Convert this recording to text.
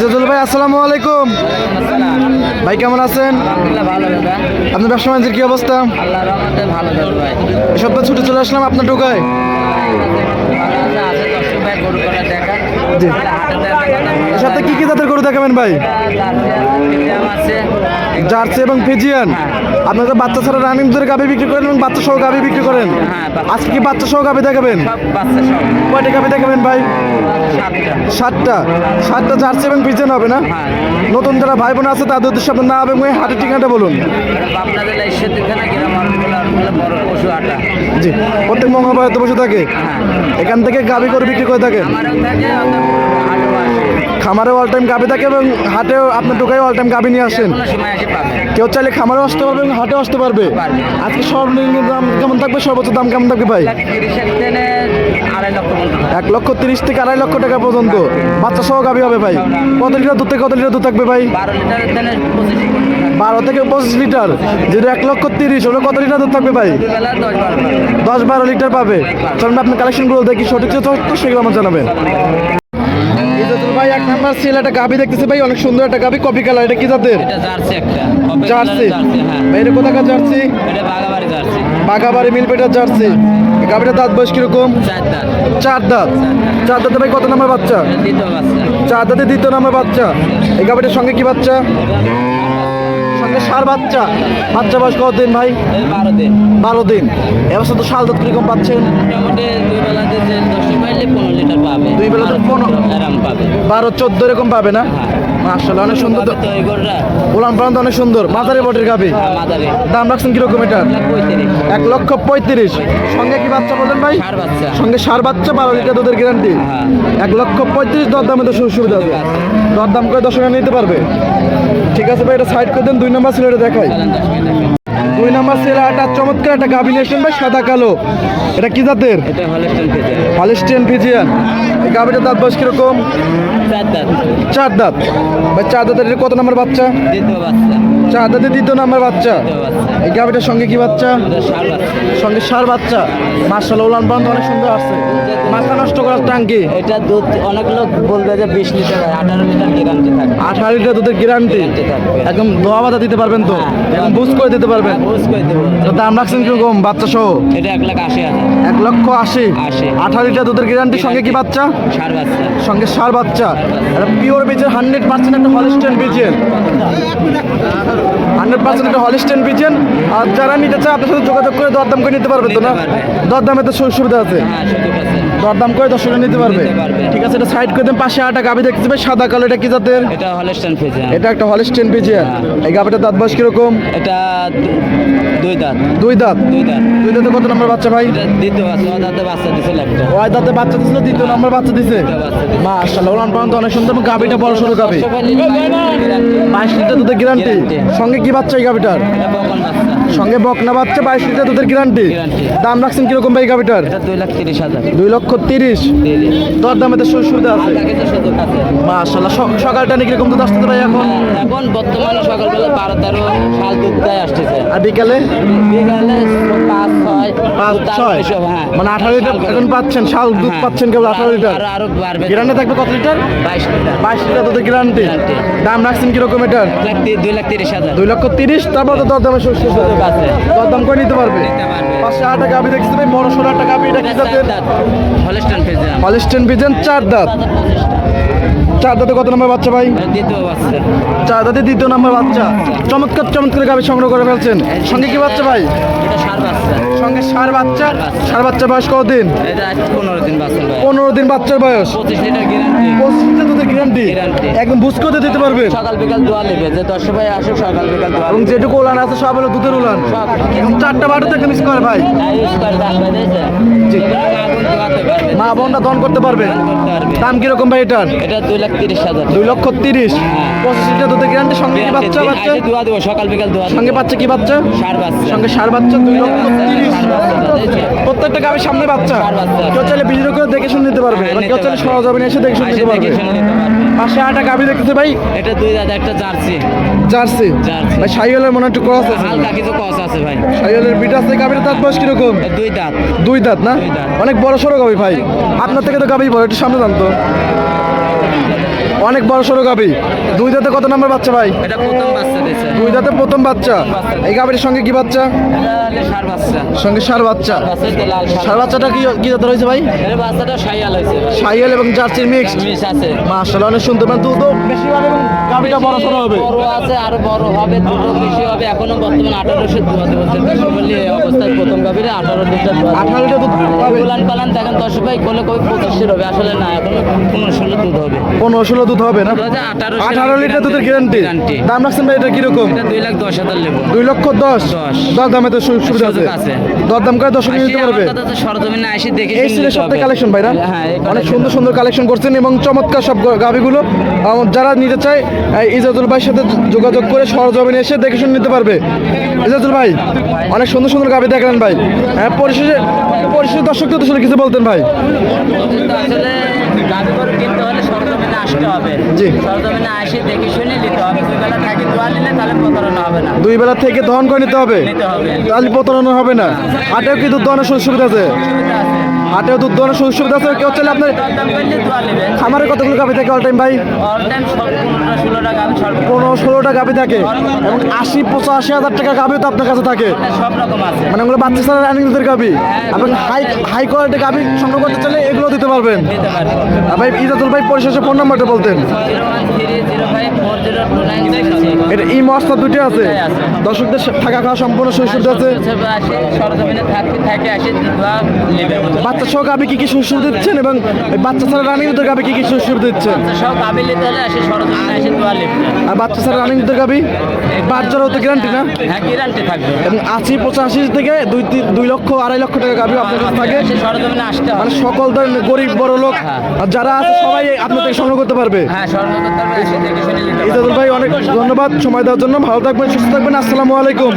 ইজাজুল ভাই আসসালামু আলাইকুম। ভাই কেমন আছেন? আপনার ব্যবসা বাণিজ্যের কি অবস্থা? এসব ছুটে চলে আসলাম আপনার জি। সাথে কি কি জাতের গরু দেখাবেন ভাই? জার্সি এবং ফিজিয়ান। আপনার বাচ্চা ছাড়া রানিং ধরে গাভি বিক্রি করেন এবং বাচ্চা সহ গাভি বিক্রি করেন? আজকে কি বাচ্চা সহ গাভি দেখাবেন? কয়টা গাভি দেখাবেন ভাই? সাতটা। সাতটা জার্সি এবং ফিজিয়ান হবে না? নতুন যারা ভাই বোন আছে, তাদের উদ্দেশ্যে আপনার নাম এবং হাটের ঠিকানাটা বলুন। জি, প্রত্যেক মঙ্গলবার বসে থাকে। এখান থেকে গাভি করে বিক্রি করে থাকেন। খামারে অল টাইম গাভি থাকে এবং হাটেও আপনার টোকায় অল টাইম গাভি নিয়ে আসেন। কেউ চাইলে খামারে আসতে পারবে এবং হাটে আসতে পারবে। আজকে সর্বনিম্ন দাম কেমন থাকবে? সর্বোচ্চ দাম কেমন থাকবে ভাই? এক লক্ষ তিরিশ থেকে আড়াই লক্ষ টাকা পর্যন্ত। বাচ্চা সহ গাভি হবে ভাই। কত লিটার দুধ থেকে কত লিটার দুধ থাকবে ভাই? বারো থেকে পঁচিশ লিটার। যেটা এক লক্ষ তিরিশ হলো কত লিটার দুধ থাকবে ভাই? দশ বারো লিটার পাবে। চলুন, আপনি কালেকশনগুলো দেখি, সঠিক তথ্য সেগুলো আমার জানাবেন। এক নাম্বার সেল একটা গাবি দেখতেছি ভাই অনেক সুন্দর একটা গাবি। কপি কালার এটা কি জাতের? এটা জার্সি একটা। জার্সি। জার্সি হ্যাঁ। ভাই এটা কোথাকার জার্সি? এটা বাগাবাড়ি জার্সি। বাগাবাড়ি মিলপেটার জার্সি। গাবিটা দাঁত বয়স কীরকম? চার দাঁত। চার দাঁত। ভাই কত নাম্বার বাচ্চা। চার দাঁতে দ্বিতীয় নাম্বার বাচ্চা। এই গাবিটার সঙ্গে কি বাচ্চা? সঙ্গে সার বাচ্চা। বাচ্চা বয়স কত দিন ভাই? বারো দিন। বারো দিন। এবছর তো শাল দুধ কীরকম পাচ্ছেন? দুই বেলা পনেরো বারো চোদ্দ এরকম পাবে না? আসলে অনেক সুন্দর তো পাবে তো এই গরুটা উলান পালান তো অনেক সুন্দর। মাঝারি বটের গাভি হ্যাঁ, দাম রাখছেন কীরকম এটা এক লক্ষ পঁয়ত্রিশ। সঙ্গে কি বাচ্চা বলেন ভাই? সঙ্গে সার বাচ্চা বারো লিটার দুধের গ্যারান্টি হ্যাঁ। এক লক্ষ পঁয়ত্রিশ দর দামে তো সুবিধা আছে। দর দাম করে দশ টাকা নিতে পারবে। ঠিক আছে ভাই এটা সাইড করে দেন দুই নম্বর দেখাই চালান দশ মিনিট দুই নাম্বার সিলে একটা চমৎকার একটা গাভি নিয়ে ভাই সাদা কালো। এটা কি জাতের? এটা হলস্টন ফিজিয়ান। এই গাভিটার দাঁত বয়স কীরকম? চার দাঁত। ভাই চার দাঁতের এটা কত নাম্বার বাচ্চা? চার দাঁতে দ্বিতীয় নম্বর বাচ্চা। এই গাভিটার সঙ্গে কি বাচ্চা? এটা সঙ্গে সার বাচ্চা। মার্শাল ওলান তো অনেক সুন্দর আসছে। করার টাঙ্কি এটা দুধ অনেক লোক বলবে যে বিশ লিটার আঠারো লিটার গ্যারান্টি থাকবে। আঠারো লিটার দুধের গ্যারান্টি একদম দোয়া বাধা দিতে পারবেন তো? হ্যাঁ। একদম বুঝ করে দিতে পারবেন? বুঝ করে দেবো। দাম রাখছেন কীরকম বাচ্চা সহ? এটা এক লাখ আশি হাজার। এক লক্ষ আশি। আঠারো লিটার দুধের গ্যারান্টি সঙ্গে কি বাচ্চা? ষাট বাচ্চা। সঙ্গে সার বাচ্চা। পিওর বীজের হান্ড্রেড পার্সেন্ট একটা হলিস্টেন বীজের হান্ড্রেড পার্সেন্ট একটা হলিস্টেন বীজের আর যারা নিতে চায় আপনার সাথে যোগাযোগ করে দরদাম করে নিতে পারবে তো না? দরদামে তো সুবিধা হ্যাঁ সুযোগ আছে। দরদাম করে টাকা নিতে পারবে। ঠিক আছে এটা সাইড করে দেন পাশে আটা গাবি দেখতে পাবে সাদা কালো এটা কি জাতের? এটা হলস্টন এটা একটা হলিস্টেন বীজের এই গাবিটার দাঁত বয়স কীরকম? এটা দুই দাঁত। দুই দাঁত? দুই দাঁত। দুই দাঁতে কত নম্বর বাচ্চা ভাই? দ্বিতীয় বাচ্চা দাঁতে বাচ্চা দিছিল একটা ওই দাঁতে বাচ্চা দিছিল দ্বিতীয় নম্বর বাচ্চা দিছে? দিছে। মাশাআল্লাহ ওলান পালন তো অনেক সুন্দর গাবিটা বড় সরু গাবি। বাইশ লিটার দুধের গ্যারান্টি সঙ্গে কি বাচ্চা এই গাবিটার সঙ্গে বকনা বাচ্চা বাইশ লিটার দুধের গ্যারান্টি দাম রাখছেন কীরকম ভাই গাবিটার দুই লাখ তিরিশ হাজার। দুই লক্ষ তিরিশ। তিরিশ দর দামে তো সুবিধা আছে। স- সকালটা নাকি কীরকম দুধ আসতে ভাই এখন? এখন বর্তমানে সকালবেলা বারো তেরো শাল দুধ দেয় আসতেছে। আর বিকালে? বিকালে পাঁচ ছয় পাঁচ ছয় হ্যাঁ মানে আঠারো লিটার এখন পাচ্ছেন শাল দুধ হ্যাঁ। পাচ্ছেন কেবল আঠারো লিটার? আরও বাড়বে। গ্যারান্টি থাকবে কত লিটার? বাইশ লিটার। বাইশ লিটার দুধের গ্যারান্টি দাম রাখছেন কীরকম এটার? দুই লাখ তিরিশ হাজার। দুই লক্ষ তিরিশ তারপর তো দর দামে সুযোগ আছে। দরদাম করে নিতে পারবে। পাঁচশো আট টাকা আমি দেখছি ভাই বড় ষোলো টাকা আমি এটা কি জাতের হলস্টন বিজেন চার দাঁত। চার দাঁতে কত নম্বর বাচ্চা ভাই? চার দাঁতে দ্বিতীয় নম্বর বাচ্চা। চমৎকার চমৎকার গাভি সংগ্রহ করে ফেলছেন। সঙ্গে কি বাচ্চা ভাই? সঙ্গে সার বাচ্চা? সার বাচ্চা। বয়স কতদিন পনেরো দিন পনেরো দিন বাচ্চার বয়স? পঁচিশ লিটার গ্যারান্টি পঁচিশ লিটার দুধের গ্যারান্টি একদম বুঝ করে দিতে পারবেন সকাল বিকাল দোয়া নেবে। যে দশ ভাই আসুক সকাল বিকাল দোয়া এবং যেটুকু উলান আছে সব হলো দুধের উলান। চারটা বারো থেকে মিস করে ভাই। ইউজ করে রাখবে দিয়েছে জি। আগুন দোয়াতে পারবে। মা বোনটা দন করতে পারবে। দাম কীরকম ভাই এটার? এটা দুই লাখ তিরিশ হাজার। দুই লক্ষ তিরিশ। পঁচিশ লিটার দুধের গ্যারান্টি সঙ্গে বাচ্চা বাচ্চা? দোয়া দেবো সকাল বিকাল দোয়া সঙ্গে বাচ্চা কি বাচ্চা? সার বাচ্চা। সঙ্গে সার বাচ্চা দুই লক্ষ তিরিশ। প্রত্যেকটা গাভীর সামনে বাচ্চা। কেউ চাইলে ভিডিও করে দেখে শুনে নিতে পারবে কেউ চাইলে। সরজমিনে এসে দেখে শুনে নিতে পারবে। পাশে আটা গাভী দেখতেছে ভাই। এটা দুই দাদা একটা জার্সি। জার্সি। ভাই সাইওয়ালের মনে একটু ক্রস আছে। হালকা কিছু আছে ভাই। সাইওয়ালের বিট আছে গাভীর দাঁত বয়স কীরকম? দুই দাঁত। দুই দাঁত না? অনেক বড় সড়ো গাভী ভাই। আপনার থেকে তো গাভী বড় একটু সামনে জানতো। অনেক বড় সড়ো গাবি দুই দাঁতে কত নাম্বার বাচ্চা ভাই? দুই দাঁতে প্রথম বাচ্চা। এই গাবির সঙ্গে কি বাচ্চা? সঙ্গে সার বাচ্চা। সার বাচ্চাটা কি কি জাতের হয়েছে ভাই? সাইয়াল এবং জার্সির মিক্স মিস আছে। মাশাআল্লাহ অনেক সুন্দর। মানে দুধও বেশি হবে এবং গাবিটা বড় সড়ো হবে। বড় আছে আরও বড় হবে দুটো বেশি হবে। এখনও বর্তমানে আঠারোশো বলি এই অবস্থায় প্রথম আঠারো লিটার দুধ 18 লিটার দুধ। পালান দেখেন দশ ভাই কোলে কই পঁচিশের হবে। আসলে না এখনও পনেরো ষোলো দুধ হবে। পনেরো ষোলো দুধ হবে না? আঠারো লিটার দুধের গ্যারান্টি দাম রাখছেন ভাই এটা কীরকম? দুই লাখ দশ হাজার দুই লক্ষ দশ? দশ। দামে তো সুবিধা আছে। দর দাম করে দর্শক নিতে পারবে? সরজমিনে আসি দেখে এই সিলের সপ্তাহে কালেকশন ভাইরা। হ্যাঁ অনেক সুন্দর সুন্দর কালেকশন করছেন এবং চমৎকার সব গাভিগুলো। যারা নিতে চায় এই ইজাজুল ভাইয়ের সাথে যোগাযোগ করে সরজমিনে এসে দেখে শুনে নিতে পারবে। ইজাজুল ভাই অনেক সুন্দর সুন্দর গাভি দেখলেন ভাই। হ্যাঁ পরিশেষে পরিশেষে দর্শকদের তো কিছু বলতেন ভাই। আসলে গাভী কিনতে হলে আসতে হবে। জি। সরজমিনে আসি দেখে শুনে নিতে হবে। দুই বেলা থাকি দোয়া নিলে তাহলে প্রতারণা হবে না। দুই বেলা থেকে দহন করে নিতে হবে? তাহলে প্রতারণা হবে না। হাটেও কি দুধ দহনের সুবিধা আছে। হাটেও দুধ দহনের সুযোগ সুবিধা আছে। কেউ চলে আপনার খামারে কতগুলো গাভি থাকে অল টাইম ভাই? গাভী পনেরো ষোলোটা গাভি থাকে। এবং আশি পঁচাশি হাজার টাকা গাভিও তো আপনার কাছে থাকে। আছে। মানে ওগুলো বাচ্চা ছাড়া রানিং দুধের গাভি এবং হাই হাই কোয়ালিটি গাভি সংগ্রহ করতে চাইলে এগুলো দিতে পারবেন ভাই, ইজাতুল ভাই, পরিশেষে ফোন নাম্বারটা বলতেন। এটা ই মস্তা দুটো আছে। দর্শকদের থাকা খাওয়া সম্পূর্ণ সুযোগ আছে। বাচ্চা সহ গাভি কি কি সুযোগ দিচ্ছেন এবং বাচ্চা ছাড়া রানিং দুধের গাভি কি কি সুযোগ দিচ্ছেন? আর বাচ্চা ছাড়া রানিং দুধের গাভি? বাচ্চারও তো গ্যারান্টি না? এবং আশি পঁচাশি থেকে দুই দুই লক্ষ, আড়াই লক্ষ টাকা গাবি আপনার কাছে থাকে। মানে সকল ধরনের গরিব বড় লোক। যারা আছে সবাই আপনার থেকে সংগ্রহ করতে পারবে হ্যাঁ ইজাদুল ভাই অনেক ধন্যবাদ। সময় দেওয়ার জন্য ভালো থাকবেন সুস্থ থাকবেন। আসসালামু আলাইকুম।